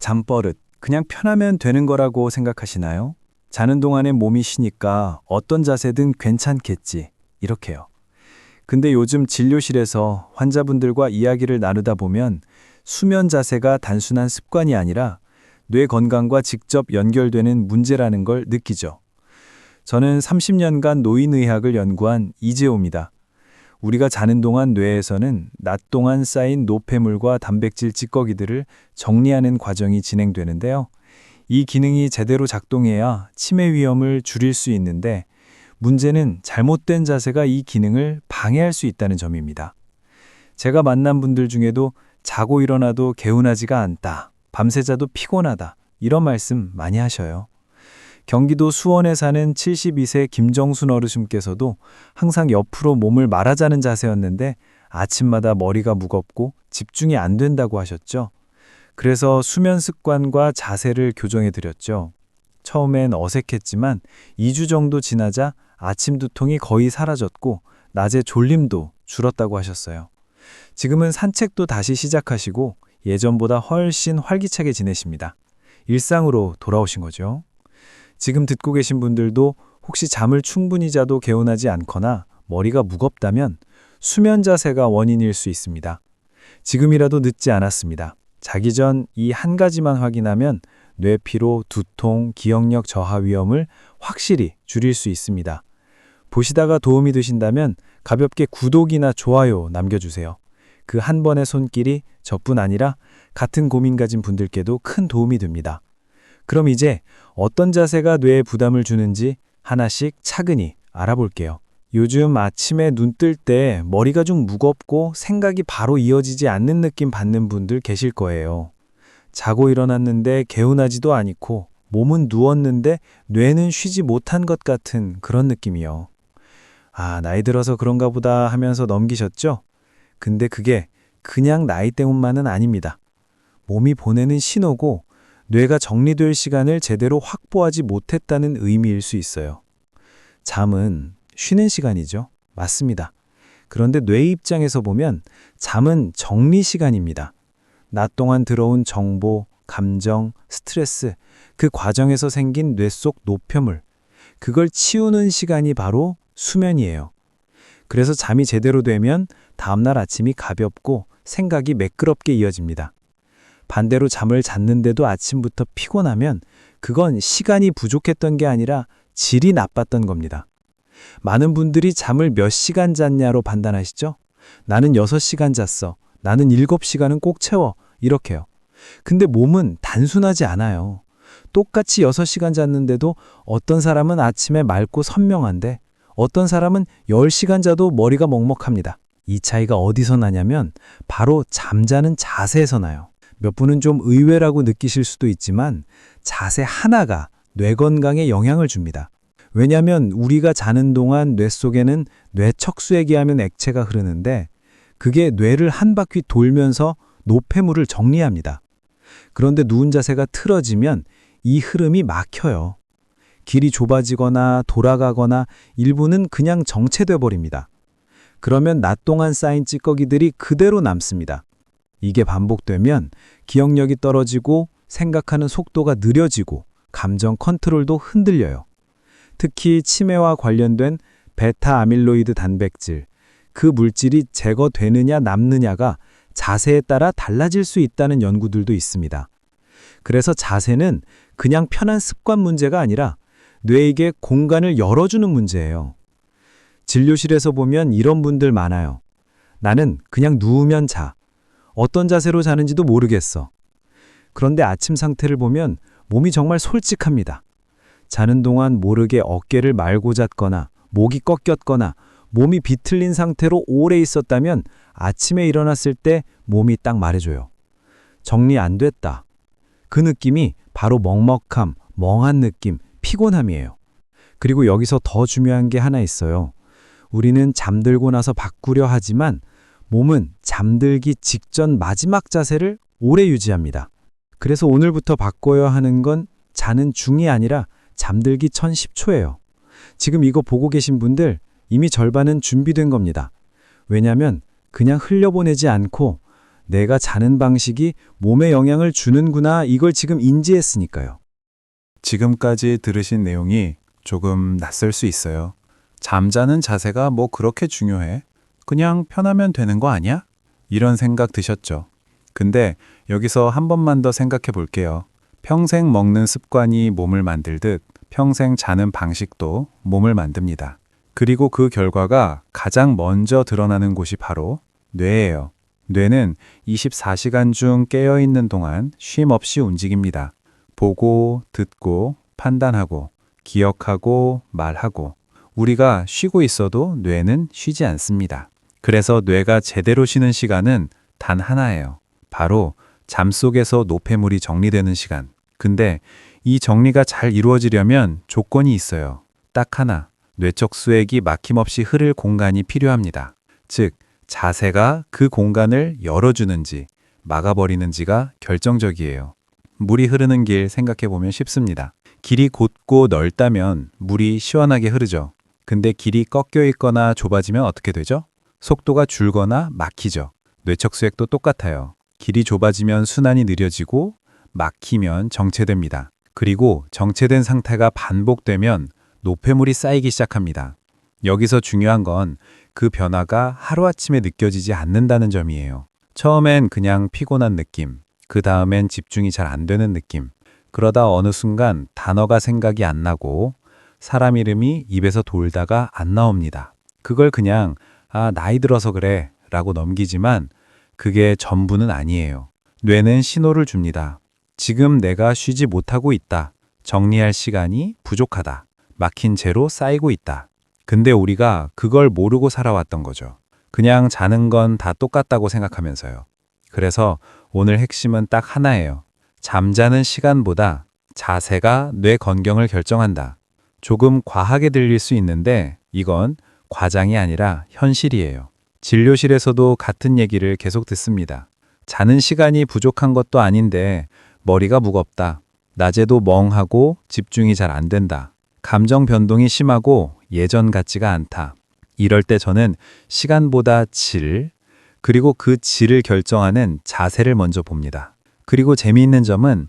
잠버릇, 그냥 편하면 되는 거라고 생각하시나요? 자는 동안에 몸이 쉬니까 어떤 자세든 괜찮겠지. 이렇게요. 근데 요즘 진료실에서 환자분들과 이야기를 나누다 보면 수면 자세가 단순한 습관이 아니라 뇌 건강과 직접 연결되는 문제라는 걸 느끼죠. 저는 30년간 노인의학을 연구한 이재호입니다. 우리가 자는 동안 뇌에서는 낮 동안 쌓인 노폐물과 단백질 찌꺼기들을 정리하는 과정이 진행되는데요. 이 기능이 제대로 작동해야 치매 위험을 줄일 수 있는데 문제는 잘못된 자세가 이 기능을 방해할 수 있다는 점입니다. 제가 만난 분들 중에도 자고 일어나도 개운하지가 않다, 밤새 자도 피곤하다, 이런 말씀 많이 하셔요. 경기도 수원에 사는 72세 김정순 어르신께서도 항상 옆으로 몸을 말아자는 자세였는데 아침마다 머리가 무겁고 집중이 안 된다고 하셨죠. 그래서 수면 습관과 자세를 교정해 드렸죠. 처음엔 어색했지만 2주 정도 지나자 아침 두통이 거의 사라졌고 낮에 졸림도 줄었다고 하셨어요. 지금은 산책도 다시 시작하시고 예전보다 훨씬 활기차게 지내십니다. 일상으로 돌아오신 거죠. 지금 듣고 계신 분들도 혹시 잠을 충분히 자도 개운하지 않거나 머리가 무겁다면 수면 자세가 원인일 수 있습니다. 지금이라도 늦지 않았습니다. 자기 전 이 한 가지만 확인하면 뇌피로, 두통, 기억력 저하 위험을 확실히 줄일 수 있습니다. 보시다가 도움이 되신다면 가볍게 구독이나 좋아요 남겨주세요. 그 한 번의 손길이 저뿐 아니라 같은 고민 가진 분들께도 큰 도움이 됩니다. 그럼 이제 어떤 자세가 뇌에 부담을 주는지 하나씩 차근히 알아볼게요. 요즘 아침에 눈 뜰 때 머리가 좀 무겁고 생각이 바로 이어지지 않는 느낌 받는 분들 계실 거예요. 자고 일어났는데 개운하지도 않고 몸은 누웠는데 뇌는 쉬지 못한 것 같은 그런 느낌이요. 아, 나이 들어서 그런가 보다 하면서 넘기셨죠? 근데 그게 그냥 나이 때문만은 아닙니다. 몸이 보내는 신호고 뇌가 정리될 시간을 제대로 확보하지 못했다는 의미일 수 있어요. 잠은 쉬는 시간이죠. 맞습니다. 그런데 뇌 입장에서 보면 잠은 정리 시간입니다. 낮 동안 들어온 정보, 감정, 스트레스, 그 과정에서 생긴 뇌 속 노폐물, 그걸 치우는 시간이 바로 수면이에요. 그래서 잠이 제대로 되면 다음날 아침이 가볍고 생각이 매끄럽게 이어집니다. 반대로 잠을 잤는데도 아침부터 피곤하면 그건 시간이 부족했던 게 아니라 질이 나빴던 겁니다. 많은 분들이 잠을 몇 시간 잤냐로 판단하시죠? 나는 6시간 잤어. 나는 7시간은 꼭 채워. 이렇게요. 근데 몸은 단순하지 않아요. 똑같이 6시간 잤는데도 어떤 사람은 아침에 맑고 선명한데 어떤 사람은 10시간 자도 머리가 먹먹합니다. 이 차이가 어디서 나냐면 바로 잠자는 자세에서 나요. 몇 분은 좀 의외라고 느끼실 수도 있지만 자세 하나가 뇌 건강에 영향을 줍니다. 왜냐하면 우리가 자는 동안 뇌 속에는 뇌척수액이 하면 액체가 흐르는데 그게 뇌를 한 바퀴 돌면서 노폐물을 정리합니다. 그런데 누운 자세가 틀어지면 이 흐름이 막혀요. 길이 좁아지거나 돌아가거나 일부는 그냥 정체돼 버립니다. 그러면 낮 동안 쌓인 찌꺼기들이 그대로 남습니다. 이게 반복되면 기억력이 떨어지고 생각하는 속도가 느려지고 감정 컨트롤도 흔들려요. 특히 치매와 관련된 베타 아밀로이드 단백질, 그 물질이 제거되느냐 남느냐가 자세에 따라 달라질 수 있다는 연구들도 있습니다. 그래서 자세는 그냥 편한 습관 문제가 아니라 뇌에게 공간을 열어주는 문제예요. 진료실에서 보면 이런 분들 많아요. 나는 그냥 누우면 자. 어떤 자세로 자는지도 모르겠어. 그런데 아침 상태를 보면 몸이 정말 솔직합니다. 자는 동안 모르게 어깨를 말고 잤거나 목이 꺾였거나 몸이 비틀린 상태로 오래 있었다면 아침에 일어났을 때 몸이 딱 말해줘요. 정리 안 됐다. 그 느낌이 바로 먹먹함, 멍한 느낌, 피곤함이에요. 그리고 여기서 더 중요한 게 하나 있어요. 우리는 잠들고 나서 바꾸려 하지만 몸은 잠들기 직전 마지막 자세를 오래 유지합니다. 그래서 오늘부터 바꿔야 하는 건 자는 중이 아니라 잠들기 전 10초예요. 지금 이거 보고 계신 분들 이미 절반은 준비된 겁니다. 왜냐면 그냥 흘려보내지 않고 내가 자는 방식이 몸에 영향을 주는구나 이걸 지금 인지했으니까요. 지금까지 들으신 내용이 조금 낯설 수 있어요. 잠자는 자세가 뭐 그렇게 중요해? 그냥 편하면 되는 거 아니야? 이런 생각 드셨죠? 근데 여기서 한 번만 더 생각해 볼게요. 평생 먹는 습관이 몸을 만들듯 평생 자는 방식도 몸을 만듭니다. 그리고 그 결과가 가장 먼저 드러나는 곳이 바로 뇌예요. 뇌는 24시간 중 깨어 있는 동안 쉼 없이 움직입니다. 보고, 듣고, 판단하고, 기억하고, 말하고. 우리가 쉬고 있어도 뇌는 쉬지 않습니다. 그래서 뇌가 제대로 쉬는 시간은 단 하나예요. 바로 잠 속에서 노폐물이 정리되는 시간. 근데 이 정리가 잘 이루어지려면 조건이 있어요. 딱 하나. 뇌적 수액이 막힘없이 흐를 공간이 필요합니다. 즉, 자세가 그 공간을 열어주는지 막아버리는지가 결정적이에요. 물이 흐르는 길 생각해 보면 쉽습니다. 길이 곧고 넓다면 물이 시원하게 흐르죠. 근데 길이 꺾여 있거나 좁아지면 어떻게 되죠? 속도가 줄거나 막히죠. 뇌척 수액도 똑같아요. 길이 좁아지면 순환이 느려지고 막히면 정체됩니다. 그리고 정체된 상태가 반복되면 노폐물이 쌓이기 시작합니다. 여기서 중요한 건 그 변화가 하루아침에 느껴지지 않는다는 점이에요. 처음엔 그냥 피곤한 느낌, 그 다음엔 집중이 잘 안 되는 느낌. 그러다 어느 순간 단어가 생각이 안 나고 사람 이름이 입에서 돌다가 안 나옵니다. 그걸 그냥 아, 나이 들어서 그래 라고 넘기지만 그게 전부는 아니에요. 뇌는 신호를 줍니다. 지금 내가 쉬지 못하고 있다. 정리할 시간이 부족하다. 막힌 채로 쌓이고 있다. 근데 우리가 그걸 모르고 살아왔던 거죠. 그냥 자는 건 다 똑같다고 생각하면서요. 그래서 오늘 핵심은 딱 하나예요. 잠자는 시간보다 자세가 뇌 건경을 결정한다. 조금 과하게 들릴 수 있는데 이건 과장이 아니라 현실이에요. 진료실에서도 같은 얘기를 계속 듣습니다. 자는 시간이 부족한 것도 아닌데 머리가 무겁다. 낮에도 멍하고 집중이 잘 안 된다. 감정 변동이 심하고 예전 같지가 않다. 이럴 때 저는 시간보다 질, 그리고 그 질을 결정하는 자세를 먼저 봅니다. 그리고 재미있는 점은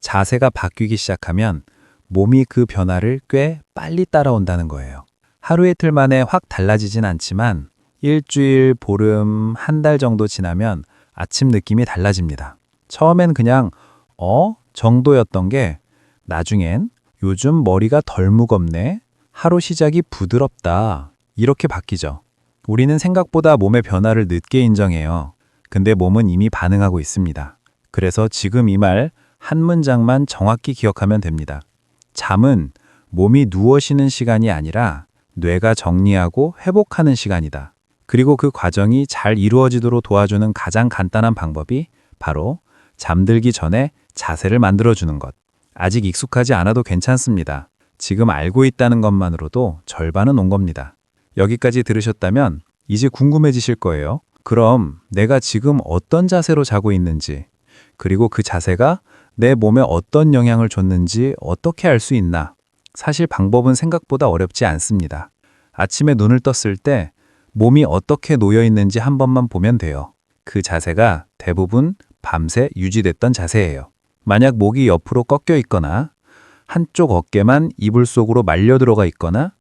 자세가 바뀌기 시작하면 몸이 그 변화를 꽤 빨리 따라온다는 거예요. 하루 이틀 만에 확 달라지진 않지만 일주일, 보름, 한 달 정도 지나면 아침 느낌이 달라집니다. 처음엔 그냥 어? 정도였던 게 나중엔 요즘 머리가 덜 무겁네. 하루 시작이 부드럽다. 이렇게 바뀌죠. 우리는 생각보다 몸의 변화를 늦게 인정해요. 근데 몸은 이미 반응하고 있습니다. 그래서 지금 이 말 한 문장만 정확히 기억하면 됩니다. 잠은 몸이 누워 쉬는 시간이 아니라 뇌가 정리하고 회복하는 시간이다. 그리고 그 과정이 잘 이루어지도록 도와주는 가장 간단한 방법이 바로 잠들기 전에 자세를 만들어주는 것. 아직 익숙하지 않아도 괜찮습니다. 지금 알고 있다는 것만으로도 절반은 온 겁니다. 여기까지 들으셨다면 이제 궁금해지실 거예요. 그럼 내가 지금 어떤 자세로 자고 있는지, 그리고 그 자세가 내 몸에 어떤 영향을 줬는지 어떻게 알 수 있나? 사실 방법은 생각보다 어렵지 않습니다. 아침에 눈을 떴을 때 몸이 어떻게 놓여 있는지 한 번만 보면 돼요. 그 자세가 대부분 밤새 유지됐던 자세예요. 만약 목이 옆으로 꺾여 있거나 한쪽 어깨만 이불 속으로 말려 들어가 있거나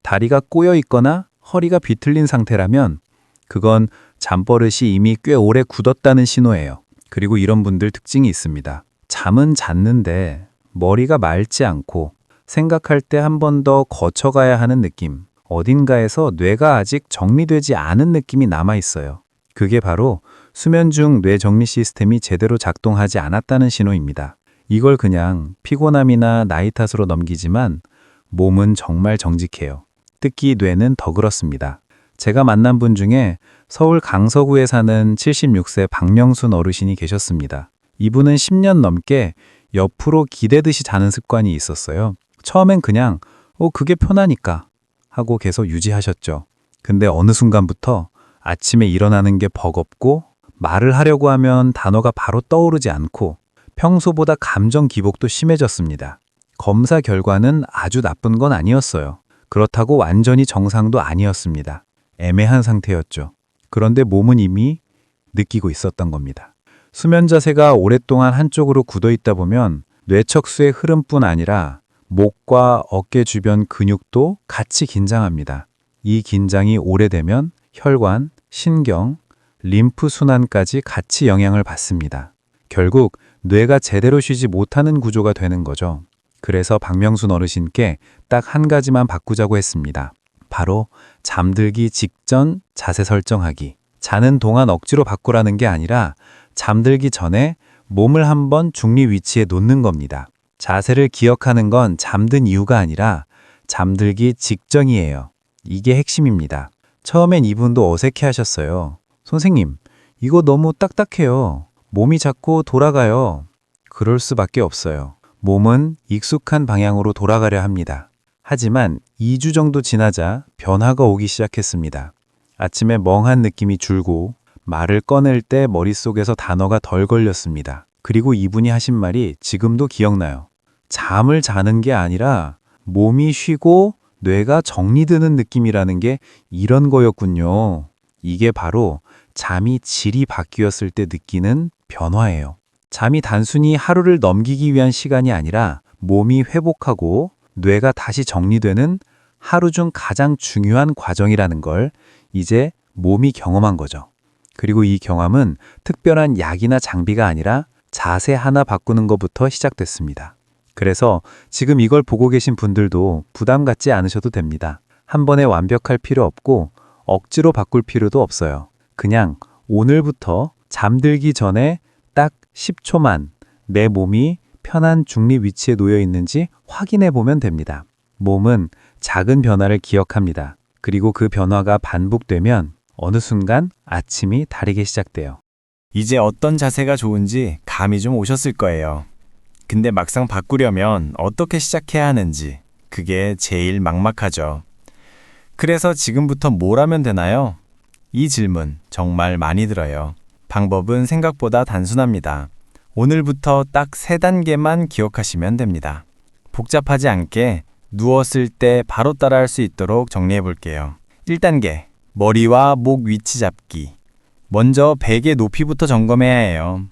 다리가 꼬여 있거나 허리가 비틀린 상태라면 그건 잠버릇이 이미 꽤 오래 굳었다는 신호예요. 그리고 이런 분들 특징이 있습니다. 잠은 잤는데 머리가 맑지 않고 생각할 때 한 번 더 거쳐가야 하는 느낌. 어딘가에서 뇌가 아직 정리되지 않은 느낌이 남아 있어요. 그게 바로 수면 중 뇌 정리 시스템이 제대로 작동하지 않았다는 신호입니다. 이걸 그냥 피곤함이나 나이 탓으로 넘기지만 몸은 정말 정직해요. 특히 뇌는 더 그렇습니다. 제가 만난 분 중에 서울 강서구에 사는 76세 박명순 어르신이 계셨습니다. 이분은 10년 넘게 옆으로 기대듯이 자는 습관이 있었어요. 처음엔 그냥, 어, 그게 편하니까 하고 계속 유지하셨죠. 근데 어느 순간부터 아침에 일어나는 게 버겁고 말을 하려고 하면 단어가 바로 떠오르지 않고 평소보다 감정 기복도 심해졌습니다. 검사 결과는 아주 나쁜 건 아니었어요. 그렇다고 완전히 정상도 아니었습니다. 애매한 상태였죠. 그런데 몸은 이미 느끼고 있었던 겁니다. 수면 자세가 오랫동안 한쪽으로 굳어 있다 보면 뇌척수의 흐름뿐 아니라 목과 어깨 주변 근육도 같이 긴장합니다. 이 긴장이 오래되면 혈관, 신경, 림프 순환까지 같이 영향을 받습니다. 결국 뇌가 제대로 쉬지 못하는 구조가 되는 거죠. 그래서 박명순 어르신께 딱 한 가지만 바꾸자고 했습니다. 바로 잠들기 직전 자세 설정하기. 자는 동안 억지로 바꾸라는 게 아니라 잠들기 전에 몸을 한번 중리 위치에 놓는 겁니다. 자세를 기억하는 건 잠든 이유가 아니라 잠들기 직전이에요. 이게 핵심입니다. 처음엔 이분도 어색해 하셨어요. 선생님, 이거 너무 딱딱해요. 몸이 자꾸 돌아가요. 그럴 수밖에 없어요. 몸은 익숙한 방향으로 돌아가려 합니다. 하지만 2주 정도 지나자 변화가 오기 시작했습니다. 아침에 멍한 느낌이 줄고 말을 꺼낼 때 머릿속에서 단어가 덜 걸렸습니다. 그리고 이분이 하신 말이 지금도 기억나요. 잠을 자는 게 아니라 몸이 쉬고 뇌가 정리되는 느낌이라는 게 이런 거였군요. 이게 바로 잠이 질이 바뀌었을 때 느끼는 변화예요. 잠이 단순히 하루를 넘기기 위한 시간이 아니라 몸이 회복하고 뇌가 다시 정리되는 하루 중 가장 중요한 과정이라는 걸 이제 몸이 경험한 거죠. 그리고 이 경험은 특별한 약이나 장비가 아니라 자세 하나 바꾸는 것부터 시작됐습니다. 그래서 지금 이걸 보고 계신 분들도 부담 갖지 않으셔도 됩니다. 한 번에 완벽할 필요 없고 억지로 바꿀 필요도 없어요. 그냥 오늘부터 잠들기 전에 딱 10초만 내 몸이 편한 중립 위치에 놓여 있는지 확인해 보면 됩니다. 몸은 작은 변화를 기억합니다. 그리고 그 변화가 반복되면 어느 순간 아침이 다르게 시작돼요. 이제 어떤 자세가 좋은지 감이 좀 오셨을 거예요. 근데 막상 바꾸려면 어떻게 시작해야 하는지 그게 제일 막막하죠. 그래서 지금부터 뭘 하면 되나요? 이 질문 정말 많이 들어요. 방법은 생각보다 단순합니다. 오늘부터 딱 세 단계만 기억하시면 됩니다. 복잡하지 않게 누웠을 때 바로 따라할 수 있도록 정리해 볼게요. 1단계. 머리와 목 위치 잡기. 먼저 베개 높이부터 점검해야 해요.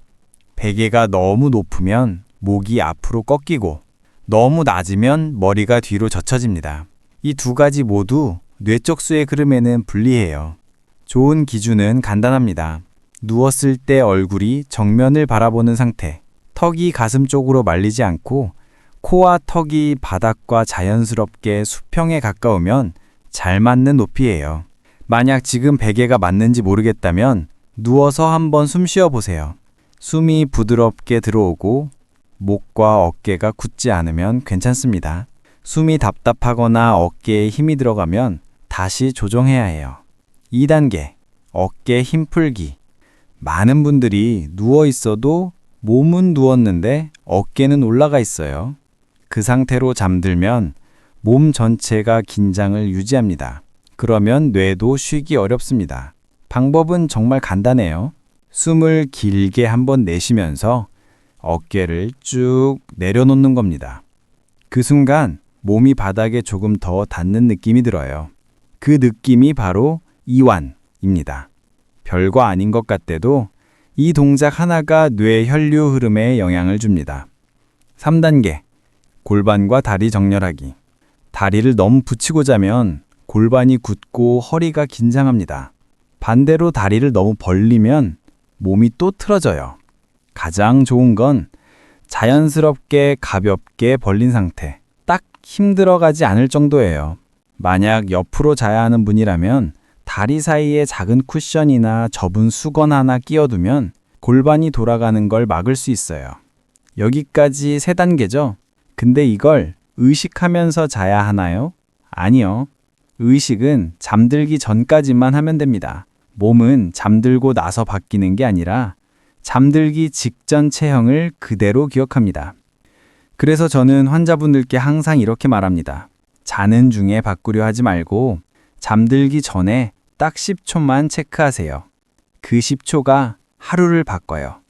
베개가 너무 높으면 목이 앞으로 꺾이고 너무 낮으면 머리가 뒤로 젖혀집니다. 이 두 가지 모두 뇌쪽수의 흐름에는 불리해요. 좋은 기준은 간단합니다. 누웠을 때 얼굴이 정면을 바라보는 상태, 턱이 가슴 쪽으로 말리지 않고 코와 턱이 바닥과 자연스럽게 수평에 가까우면 잘 맞는 높이예요. 만약 지금 베개가 맞는지 모르겠다면 누워서 한번 숨 쉬어 보세요. 숨이 부드럽게 들어오고 목과 어깨가 굳지 않으면 괜찮습니다. 숨이 답답하거나 어깨에 힘이 들어가면 다시 조정해야 해요. 2단계 어깨 힘 풀기. 많은 분들이 누워 있어도 몸은 누웠는데 어깨는 올라가 있어요. 그 상태로 잠들면 몸 전체가 긴장을 유지합니다. 그러면 뇌도 쉬기 어렵습니다. 방법은 정말 간단해요. 숨을 길게 한번 내쉬면서 어깨를 쭉 내려놓는 겁니다. 그 순간 몸이 바닥에 조금 더 닿는 느낌이 들어요. 그 느낌이 바로 이완입니다. 별거 아닌 것 같대도 이 동작 하나가 뇌 혈류 흐름에 영향을 줍니다. 3단계. 골반과 다리 정렬하기. 다리를 너무 붙이고 자면 골반이 굳고 허리가 긴장합니다. 반대로 다리를 너무 벌리면 몸이 또 틀어져요. 가장 좋은 건 자연스럽게 가볍게 벌린 상태. 딱 힘들어가지 않을 정도예요. 만약 옆으로 자야 하는 분이라면 다리 사이에 작은 쿠션이나 접은 수건 하나 끼워두면 골반이 돌아가는 걸 막을 수 있어요. 여기까지 세 단계죠? 근데 이걸 의식하면서 자야 하나요? 아니요. 의식은 잠들기 전까지만 하면 됩니다. 몸은 잠들고 나서 바뀌는 게 아니라 잠들기 직전 체형을 그대로 기억합니다. 그래서 저는 환자분들께 항상 이렇게 말합니다. 자는 중에 바꾸려 하지 말고 잠들기 전에 딱 10초만 체크하세요. 그 10초가 하루를 바꿔요.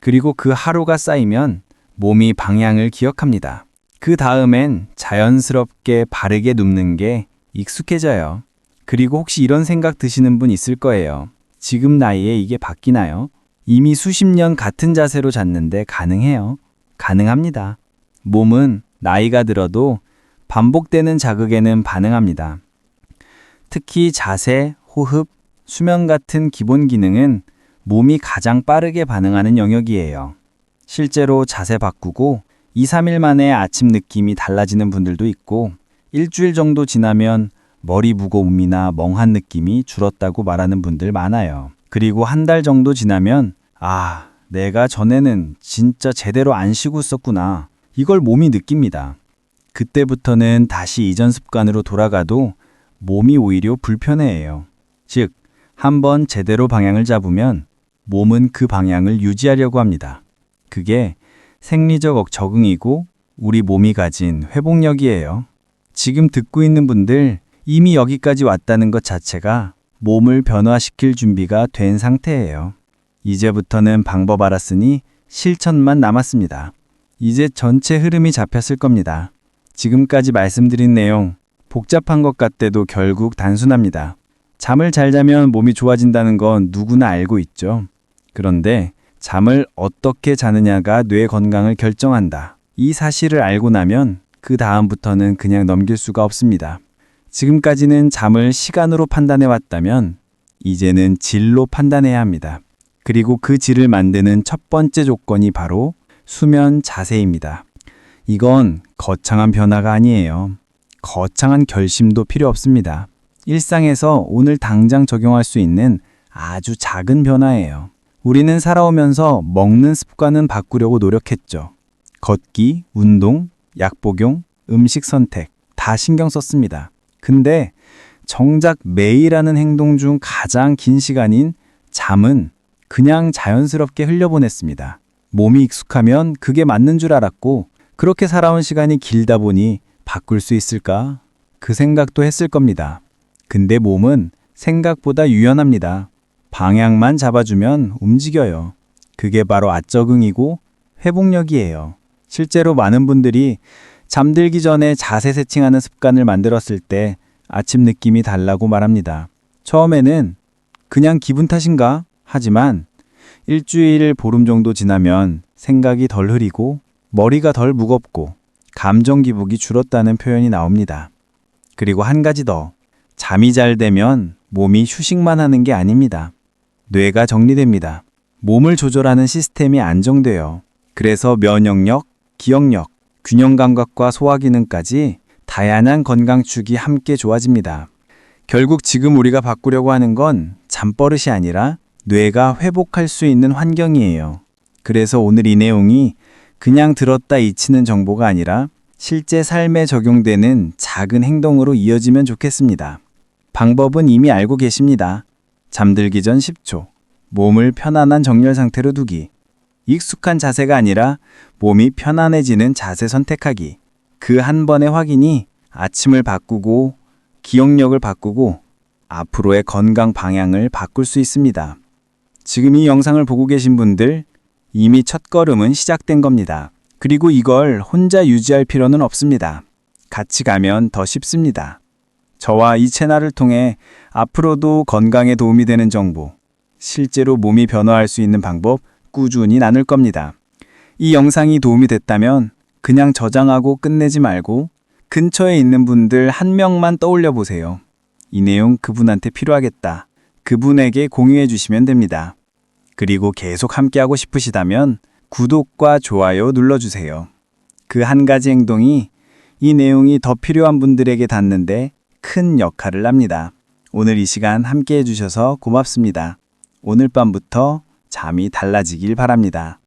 그리고 그 하루가 쌓이면 몸이 방향을 기억합니다. 그 다음엔 자연스럽게 바르게 눕는 게 익숙해져요. 그리고 혹시 이런 생각 드시는 분 있을 거예요. 지금 나이에 이게 바뀌나요? 이미 수십 년 같은 자세로 잤는데 가능해요. 가능합니다. 몸은 나이가 들어도 반복되는 자극에는 반응합니다. 특히 자세, 호흡, 수면 같은 기본 기능은 몸이 가장 빠르게 반응하는 영역이에요. 실제로 자세 바꾸고 2, 3일 만에 아침 느낌이 달라지는 분들도 있고 일주일 정도 지나면 머리 무거움이나 멍한 느낌이 줄었다고 말하는 분들 많아요. 그리고 한 달 정도 지나면 아, 내가 전에는 진짜 제대로 안 쉬고 있었구나. 이걸 몸이 느낍니다. 그때부터는 다시 이전 습관으로 돌아가도 몸이 오히려 불편해해요. 즉, 한번 제대로 방향을 잡으면 몸은 그 방향을 유지하려고 합니다. 그게 생리적 적응이고 우리 몸이 가진 회복력이에요. 지금 듣고 있는 분들 이미 여기까지 왔다는 것 자체가 몸을 변화시킬 준비가 된 상태예요. 이제부터는 방법 알았으니 실천만 남았습니다. 이제 전체 흐름이 잡혔을 겁니다. 지금까지 말씀드린 내용 복잡한 것 같대도 결국 단순합니다. 잠을 잘 자면 몸이 좋아진다는 건 누구나 알고 있죠. 그런데 잠을 어떻게 자느냐가 뇌 건강을 결정한다. 이 사실을 알고 나면 그 다음부터는 그냥 넘길 수가 없습니다. 지금까지는 잠을 시간으로 판단해 왔다면 이제는 질로 판단해야 합니다. 그리고 그 질을 만드는 첫 번째 조건이 바로 수면 자세입니다. 이건 거창한 변화가 아니에요. 거창한 결심도 필요 없습니다. 일상에서 오늘 당장 적용할 수 있는 아주 작은 변화예요. 우리는 살아오면서 먹는 습관은 바꾸려고 노력했죠. 걷기, 운동, 약 복용, 음식 선택 다 신경 썼습니다. 근데 정작 매일 하는 행동 중 가장 긴 시간인 잠은 그냥 자연스럽게 흘려보냈습니다. 몸이 익숙하면 그게 맞는 줄 알았고 그렇게 살아온 시간이 길다 보니 바꿀 수 있을까? 그 생각도 했을 겁니다. 근데 몸은 생각보다 유연합니다. 방향만 잡아주면 움직여요. 그게 바로 아적응이고 회복력이에요. 실제로 많은 분들이 잠들기 전에 자세 세팅하는 습관을 만들었을 때 아침 느낌이 달라고 말합니다. 처음에는 그냥 기분 탓인가? 하지만 일주일 보름 정도 지나면 생각이 덜 흐리고 머리가 덜 무겁고 감정 기복이 줄었다는 표현이 나옵니다. 그리고 한 가지 더. 잠이 잘 되면 몸이 휴식만 하는 게 아닙니다. 뇌가 정리됩니다. 몸을 조절하는 시스템이 안정돼요. 그래서 면역력, 기억력, 균형 감각과 소화 기능까지 다양한 건강축이 함께 좋아집니다. 결국 지금 우리가 바꾸려고 하는 건 잠버릇이 아니라 뇌가 회복할 수 있는 환경이에요. 그래서 오늘 이 내용이 그냥 들었다 잊히는 정보가 아니라 실제 삶에 적용되는 작은 행동으로 이어지면 좋겠습니다. 방법은 이미 알고 계십니다. 잠들기 전 10초. 몸을 편안한 정렬 상태로 두기. 익숙한 자세가 아니라 몸이 편안해지는 자세 선택하기. 그 한 번의 확인이 아침을 바꾸고 기억력을 바꾸고 앞으로의 건강 방향을 바꿀 수 있습니다. 지금 이 영상을 보고 계신 분들 이미 첫 걸음은 시작된 겁니다. 그리고 이걸 혼자 유지할 필요는 없습니다. 같이 가면 더 쉽습니다. 저와 이 채널을 통해 앞으로도 건강에 도움이 되는 정보, 실제로 몸이 변화할 수 있는 방법 꾸준히 나눌 겁니다. 이 영상이 도움이 됐다면 그냥 저장하고 끝내지 말고 근처에 있는 분들 한 명만 떠올려 보세요. 이 내용 그분한테 필요하겠다. 그분에게 공유해 주시면 됩니다. 그리고 계속 함께하고 싶으시다면 구독과 좋아요 눌러주세요. 그 한 가지 행동이 이 내용이 더 필요한 분들에게 닿는데 큰 역할을 합니다. 오늘 이 시간 함께 해주셔서 고맙습니다. 오늘 밤부터 잠이 달라지길 바랍니다.